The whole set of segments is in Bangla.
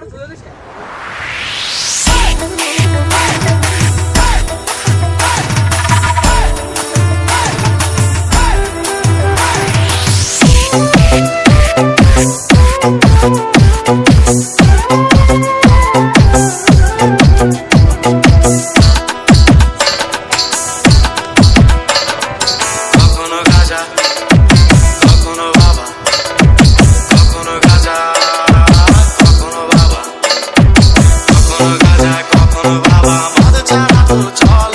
的责任的钱。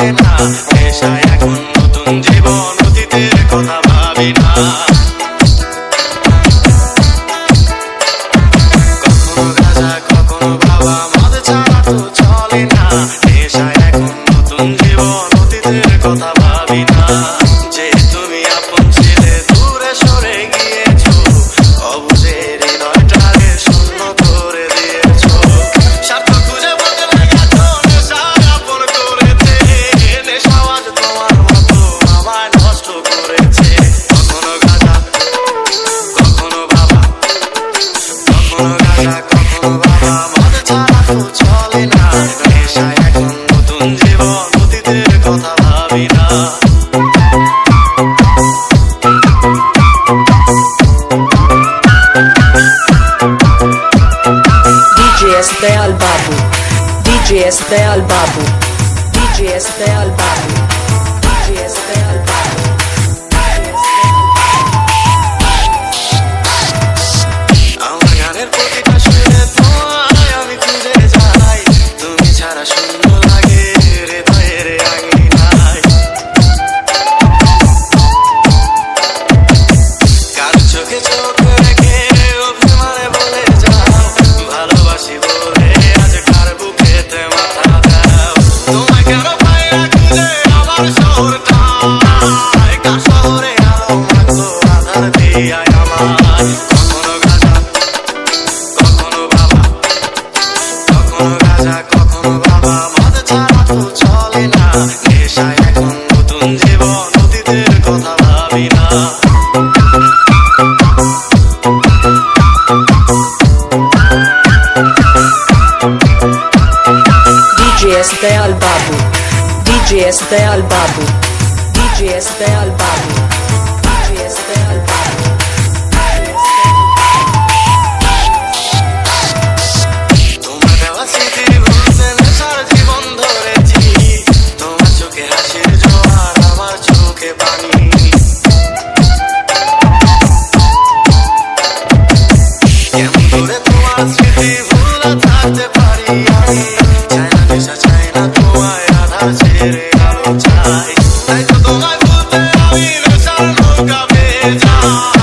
লাগে না। নেশায় এখন নতুন জীবন, অতীতের কথা ভাবি না। কখনো রাজা কখনো বাবা মাঝে ছাড়া তো চলে না। নেশায় এখন নতুন জীবন este al babu. DJ este al babu. DJ este al babu. DJ este al babu নেশায় এখন নতুন জীবন অতীতের কথা ভাবি না DJS Dayal Babu DJS Dayal Babu DJS Dayal Babu time.